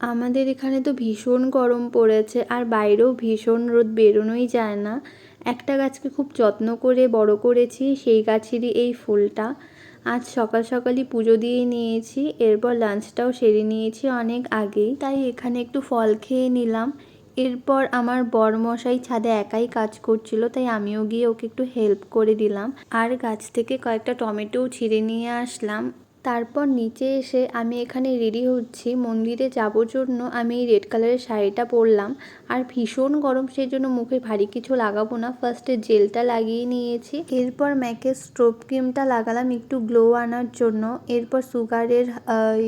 আমাদের এখানে তো ভীষণ গরম পড়েছে আর বাইরেও ভীষণ রোদ বেরোনোই যায় না। একটা গাছকে খুব যত্ন করে বড় করেছি, সেই গাছেরই এই ফুলটা। আজ সকাল সকালই পুজো দিয়ে নিয়েছি, এরপর লাঞ্চটাও সেরে নিয়েছি অনেক আগেই। তাই এখানে একটু ফল খেয়ে নিলাম। এরপর আমার বরমশাই ছাদে একাই কাজ করছিল, তাই আমিও গিয়ে ওকে একটু হেল্প করে দিলাম। আর গাছ থেকে কয়েকটা টমেটোও ছিঁড়ে নিয়ে আসলাম। তারপর নিচে এসে আমি এখানে রেডি হচ্ছি। মন্দিরে যাবোর জন্য আমি এই রেড কালারের শাড়িটা পরলাম। আর ভীষণ গরম সেই জন্য মুখে ভারী কিছু লাগাবো না। ফার্স্টে জেলটা লাগিয়ে নিয়েছি। এরপর ম্যাকের স্ট্রোভ ক্রিমটা লাগালাম একটু গ্লো আনার জন্য। এরপর সুগারের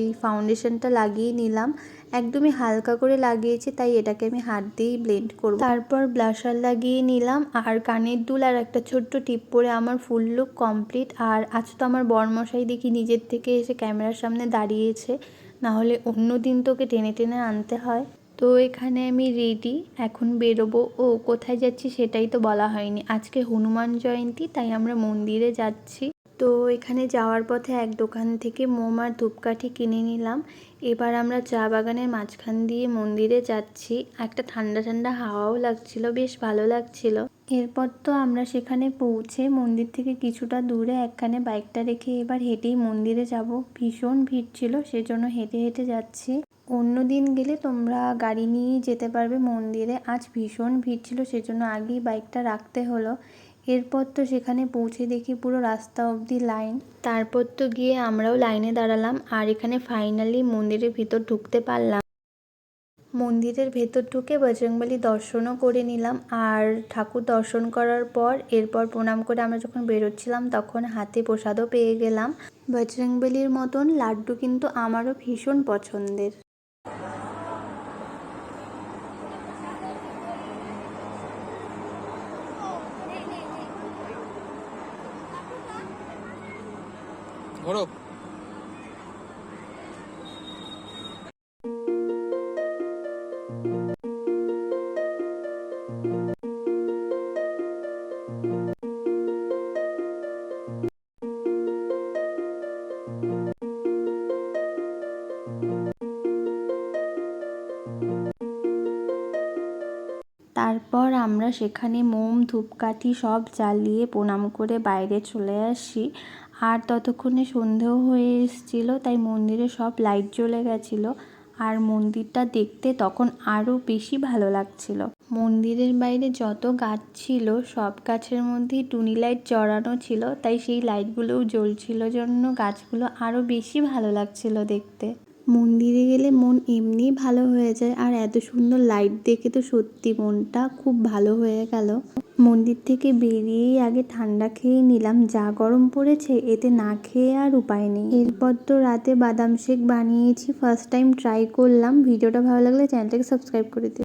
এই ফাউন্ডেশনটা লাগিয়ে নিলাম। একদমই হালকা করে লাগিয়েছি, তাই এটাকে আমি হাত দিয়েই ব্লেন্ড করব। তারপর ব্লাশার লাগিয়ে নিলাম, আর কানের দুল আর একটা ছোট্ট টিপ পরে আমার ফুল লুক কমপ্লিট আর আজ তো আমার বরমশাই দেখি নিজের থেকে এসে ক্যামেরার সামনে দাঁড়িয়েছে না হলে অন্য দিন তোকে টেনে টেনে আনতে হয়। তো এখানে আমি রেডি এখন বেরোবো। ও, কোথায় যাচ্ছি সেটাই তো বলা হয়নি। আজকে হনুমান জয়ন্তী, তাই আমরা মন্দিরে যাচ্ছি। তো এখানে যাওয়ার পথে এক দোকান থেকে মোম আর ধূপকাঠি কিনে নিলাম। এবার আমরা চা বাগানের মাঝখান দিয়ে মন্দিরে যাচ্ছি। একটা ঠান্ডা ঠান্ডা হাওয়াও লাগছিল, বেশ ভালো লাগছিল। এরপর তো আমরা সেখানে পৌঁছে মন্দির থেকে কিছুটা দূরে একখানে বাইকটা রেখে এবার হেঁটেই মন্দিরে যাব। ভীষণ ভিড় ছিল, সেজন্য হেঁটে হেঁটে যাচ্ছি। অন্য দিন গেলে তোমরা গাড়ি নিয়েই যেতে পারবে মন্দিরে। আজ ভীষণ ভিড় ছিল, সেজন্য আগেই বাইকটা রাখতে হলো। এরপর তো সেখানে পৌঁছে দেখি পুরো রাস্তা অবধি লাইন। তারপর তো গিয়ে আমরাও লাইনে দাঁড়ালাম আর এখানে ফাইনালি মন্দিরের ভিতর ঢুকতে পারলাম। মন্দিরের ভেতর ঢুকে বজরংবলী দর্শনও করে নিলাম আর ঠাকুর দর্শন করার পর এরপর প্রণাম করে আমরা যখন বেরোচ্ছিলাম তখন হাতে প্রসাদও পেয়ে গেলাম। বজরংবলীর মতন লাড্ডু কিন্তু আমারও ভীষণ পছন্দের। তারপর আমরা সেখানে মোম ধূপকাঠি সব জ্বালিয়ে প্রণাম করে বাইরে চলে আসি। আর ততক্ষণে সন্ধেও হয়ে এসেছিল, তাই মন্দিরে সব লাইট জ্বলে গেছিল। আর মন্দিরটা দেখতে তখন আরও বেশি ভালো লাগছিল। মন্দিরের বাইরে যত গাছ ছিল, সব গাছের মধ্যেই টুনি লাইট জড়ানো ছিল, তাই সেই লাইটগুলোও জ্বলছিল জন্য গাছগুলো আরও বেশি ভালো লাগছিল দেখতে। মন্দিরে গেলে মন এমনিই ভালো হয়ে যায়, আর এত সুন্দর লাইট দেখে তো সত্যি মনটা খুব ভালো হয়ে গেল। মন্দির থেকে বেরিয়েই আগে ঠান্ডা খেয়ে নিলাম, যা গরম পড়েছে, এতে না খেয়ে আর উপায় নেই। এরপর তো রাতে বাদাম শেক বানিয়েছি ফার্স্ট টাইম ট্রাই করলাম। ভিডিওটা ভালো লাগলে চ্যানেলটাকে সাবস্ক্রাইব করে দিও।